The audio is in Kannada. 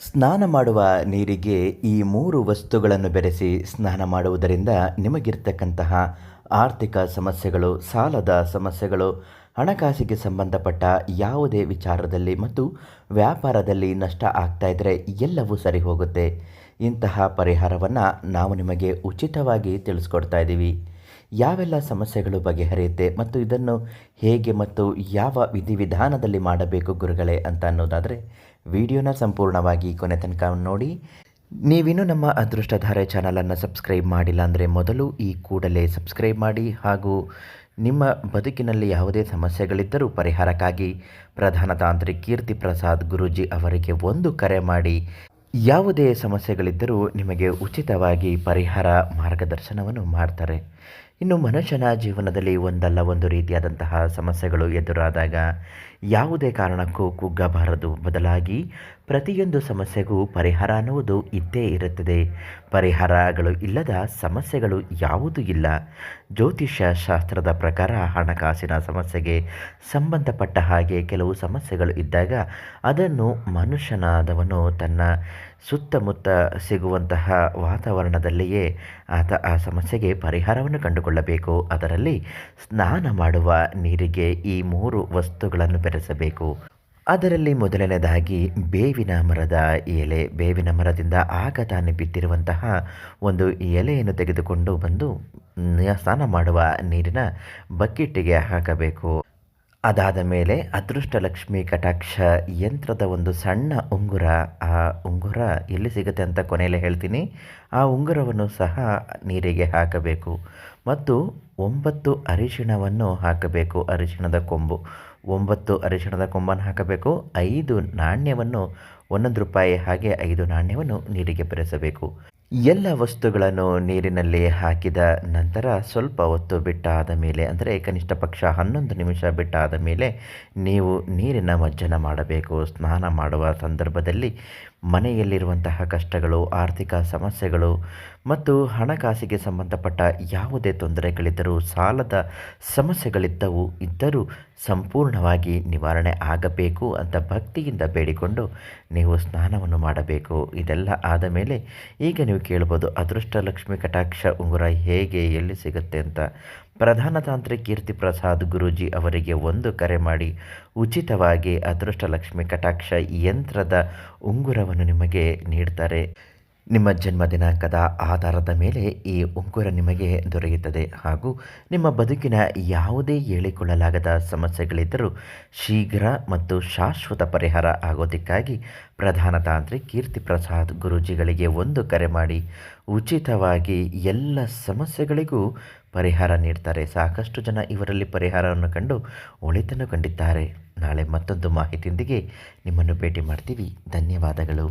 ಸ್ನಾನ ಮಾಡುವ ನೀರಿಗೆ ಈ ಮೂರು ವಸ್ತುಗಳನ್ನು ಬೆರೆಸಿ ಸ್ನಾನ ಮಾಡುವುದರಿಂದ ನಿಮಗಿರ್ತಕ್ಕಂತಹ ಆರ್ಥಿಕ ಸಮಸ್ಯೆಗಳು, ಸಾಲದ ಸಮಸ್ಯೆಗಳು, ಹಣಕಾಸಿಗೆ ಸಂಬಂಧಪಟ್ಟ ಯಾವುದೇ ವಿಚಾರದಲ್ಲಿ ಮತ್ತು ವ್ಯಾಪಾರದಲ್ಲಿ ನಷ್ಟ ಆಗ್ತಾ ಇದ್ದರೆ ಎಲ್ಲವೂ ಸರಿ ಹೋಗುತ್ತೆ. ಇಂತಹ ಪರಿಹಾರವನ್ನು ನಾವು ನಿಮಗೆ ಉಚಿತವಾಗಿ ತಿಳಿಸ್ಕೊಡ್ತಾ ಇದ್ದೀವಿ. ಯಾವೆಲ್ಲ ಸಮಸ್ಯೆಗಳು ಬಗೆಹರಿಯುತ್ತೆ ಮತ್ತು ಇದನ್ನು ಹೇಗೆ ಮತ್ತು ಯಾವ ವಿಧಿವಿಧಾನದಲ್ಲಿ ಮಾಡಬೇಕು ಗುರುಗಳೇ ಅಂತ ಅನ್ನೋದಾದರೆ ವಿಡಿಯೋನ ಸಂಪೂರ್ಣವಾಗಿ ಕೊನೆ ತನಕ ನೋಡಿ. ನೀವಿನ್ನೂ ನಮ್ಮ ಅದೃಷ್ಟಧಾರೆ ಚಾನಲನ್ನು ಸಬ್ಸ್ಕ್ರೈಬ್ ಮಾಡಿಲ್ಲ ಅಂದರೆ ಮೊದಲು ಈ ಕೂಡಲೇ ಸಬ್ಸ್ಕ್ರೈಬ್ ಮಾಡಿ ಹಾಗೂ ನಿಮ್ಮ ಬದುಕಿನಲ್ಲಿ ಯಾವುದೇ ಸಮಸ್ಯೆಗಳಿದ್ದರೂ ಪರಿಹಾರಕ್ಕಾಗಿ ಪ್ರಧಾನ ತಾಂತ್ರಿಕ್ ಕೀರ್ತಿ ಪ್ರಸಾದ್ ಗುರೂಜಿ ಅವರಿಗೆ ಒಂದು ಕರೆ ಮಾಡಿ. ಯಾವುದೇ ಸಮಸ್ಯೆಗಳಿದ್ದರೂ ನಿಮಗೆ ಉಚಿತವಾಗಿ ಪರಿಹಾರ ಮಾರ್ಗದರ್ಶನವನ್ನು ಮಾಡ್ತಾರೆ. ಇನ್ನು ಮನುಷ್ಯನ ಜೀವನದಲ್ಲಿ ಒಂದಲ್ಲ ಒಂದು ರೀತಿಯಾದಂತಹ ಸಮಸ್ಯೆಗಳು ಎದುರಾದಾಗ ಯಾವುದೇ ಕಾರಣಕ್ಕೂ ಕುಗ್ಗಬಾರದು. ಬದಲಾಗಿ ಪ್ರತಿಯೊಂದು ಸಮಸ್ಯೆಗೂ ಪರಿಹಾರ ಅನ್ನುವುದು ಇದ್ದೇ ಇರುತ್ತದೆ. ಪರಿಹಾರಗಳು ಇಲ್ಲದ ಸಮಸ್ಯೆಗಳು ಯಾವುದೂ ಇಲ್ಲ. ಜ್ಯೋತಿಷ್ಯ ಶಾಸ್ತ್ರದ ಪ್ರಕಾರ ಹಣಕಾಸಿನ ಸಮಸ್ಯೆಗೆ ಸಂಬಂಧಪಟ್ಟ ಹಾಗೆ ಕೆಲವು ಸಮಸ್ಯೆಗಳು ಇದ್ದಾಗ ಅದನ್ನು ಮನುಷ್ಯನಾದವನು ತನ್ನ ಸುತ್ತಮುತ್ತ ಸಿಗುವಂತಹ ವಾತಾವರಣದಲ್ಲಿಯೇ ಆತ ಆ ಸಮಸ್ಯೆಗೆ ಪರಿಹಾರವನ್ನು ಕಂಡುಕೊಳ್ಳಬೇಕು. ಅದರಲ್ಲಿ ಸ್ನಾನ ಮಾಡುವ ನೀರಿಗೆ ಈ ಮೂರು ವಸ್ತುಗಳನ್ನು ಬೆರೆಸಬೇಕು. ಅದರಲ್ಲಿ ಮೊದಲನೇದಾಗಿ ಬೇವಿನ ಮರದ ಎಲೆ, ಬೇವಿನ ಮರದಿಂದ ಆಗ ತಾನೆ ಬಿದ್ದಿರುವಂತಹ ಒಂದು ಎಲೆಯನ್ನು ತೆಗೆದುಕೊಂಡು ಬಂದು ಸ್ನಾನ ಮಾಡುವ ನೀರಿನ ಬಕೆಟ್ಟಿಗೆ ಹಾಕಬೇಕು. ಅದಾದ ಮೇಲೆ ಅದೃಷ್ಟ ಲಕ್ಷ್ಮಿ ಕಟಾಕ್ಷ ಯಂತ್ರದ ಒಂದು ಸಣ್ಣ ಉಂಗುರ, ಆ ಉಂಗುರ ಎಲ್ಲಿ ಸಿಗುತ್ತೆ ಅಂತ ಕೊನೆಯಲ್ಲಿ ಹೇಳ್ತೀನಿ. ಆ ಉಂಗುರವನ್ನು ಸಹ ನೀರಿಗೆ ಹಾಕಬೇಕು. ಮತ್ತು ಒಂಬತ್ತು ಅರಿಶಿಣವನ್ನು ಹಾಕಬೇಕು, ಅರಿಶಿಣದ ಕೊಂಬು. ಒಂಬತ್ತು ಅರಿಶಿಣದ ಕೊಂಬನ್ನು ಹಾಕಬೇಕು. ಐದು ನಾಣ್ಯವನ್ನು ಒಂದೊಂದು ರೂಪಾಯಿ ಹಾಗೆ ಐದು ನಾಣ್ಯವನ್ನು ನೀರಿಗೆ ಬೆರೆಸಬೇಕು. ಎಲ್ಲ ವಸ್ತುಗಳನ್ನು ನೀರಿನಲ್ಲಿ ಹಾಕಿದ ನಂತರ ಸ್ವಲ್ಪ ಹೊತ್ತು ಬಿಟ್ಟಾದ ಮೇಲೆ, ಅಂದರೆ ಕನಿಷ್ಠ ಪಕ್ಷ ಹನ್ನೊಂದು ನಿಮಿಷ ಬಿಟ್ಟಾದ ಮೇಲೆ ನೀವು ನೀರಿನ ಮಜ್ಜನ ಮಾಡಬೇಕು. ಸ್ನಾನ ಮಾಡುವ ಸಂದರ್ಭದಲ್ಲಿ ಮನೆಯಲ್ಲಿರುವಂತಹ ಕಷ್ಟಗಳು, ಆರ್ಥಿಕ ಸಮಸ್ಯೆಗಳು ಮತ್ತು ಹಣಕಾಸಿಗೆ ಸಂಬಂಧಪಟ್ಟ ಯಾವುದೇ ತೊಂದರೆಗಳಿದ್ದರೂ ಸಾಲದ ಸಮಸ್ಯೆಗಳಿದ್ದವು ಇದ್ದರೂ ಸಂಪೂರ್ಣವಾಗಿ ನಿವಾರಣೆ ಆಗಬೇಕು ಅಂತ ಭಕ್ತಿಯಿಂದ ಬೇಡಿಕೊಂಡು ನೀವು ಸ್ನಾನವನ್ನು ಮಾಡಬೇಕು. ಇದೆಲ್ಲ ಆದ ಮೇಲೆ ಈಗ ನೀವು ಕೇಳ್ಬೋದು. ಅದೃಷ್ಟ ಲಕ್ಷ್ಮಿ ಕಟಾಕ್ಷ ಉಂಗುರ ಹೇಗೆ ಎಲ್ಲಿ ಸಿಗುತ್ತೆ ಅಂತ ಪ್ರಧಾನ ತಾಂತ್ರಿ ಕೀರ್ತಿ ಪ್ರಸಾದ್ ಗುರೂಜಿ ಅವರಿಗೆ ಒಂದು ಕರೆ ಮಾಡಿ, ಉಚಿತವಾಗಿ ಅದೃಷ್ಟ ಲಕ್ಷ್ಮಿ ಕಟಾಕ್ಷ ಯಂತ್ರದ ಉಂಗುರವನ್ನು ನಿಮಗೆ ನೀಡ್ತಾರೆ. ನಿಮ್ಮ ಜನ್ಮ ದಿನಾಂಕದ ಆಧಾರದ ಮೇಲೆ ಈ ಉಂಗುರ ನಿಮಗೆ ದೊರೆಯುತ್ತದೆ. ಹಾಗೂ ನಿಮ್ಮ ಬದುಕಿನ ಯಾವುದೇ ಹೇಳಿಕೊಳ್ಳಲಾಗದ ಸಮಸ್ಯೆಗಳಿದ್ದರೂ ಶೀಘ್ರ ಮತ್ತು ಶಾಶ್ವತ ಪರಿಹಾರ ಆಗೋದಕ್ಕಾಗಿ ಪ್ರಧಾನ ತಾಂತ್ರಿ ಕೀರ್ತಿ ಪ್ರಸಾದ್ ಗುರೂಜಿಗಳಿಗೆ ಒಂದು ಕರೆ ಮಾಡಿ, ಉಚಿತವಾಗಿ ಎಲ್ಲ ಸಮಸ್ಯೆಗಳಿಗೂ ಪರಿಹಾರ ನೀಡ್ತಾರೆ. ಸಾಕಷ್ಟು ಜನ ಇವರಲ್ಲಿ ಪರಿಹಾರವನ್ನು ಕಂಡು ಒಳಿತನ್ನು ಕಂಡಿದ್ದಾರೆ ನಾಳೆ ಮತ್ತೊಂದು ಮಾಹಿತಿಯೊಂದಿಗೆ ನಿಮ್ಮನ್ನು ಭೇಟಿ ಮಾಡ್ತೀವಿ. ಧನ್ಯವಾದಗಳು.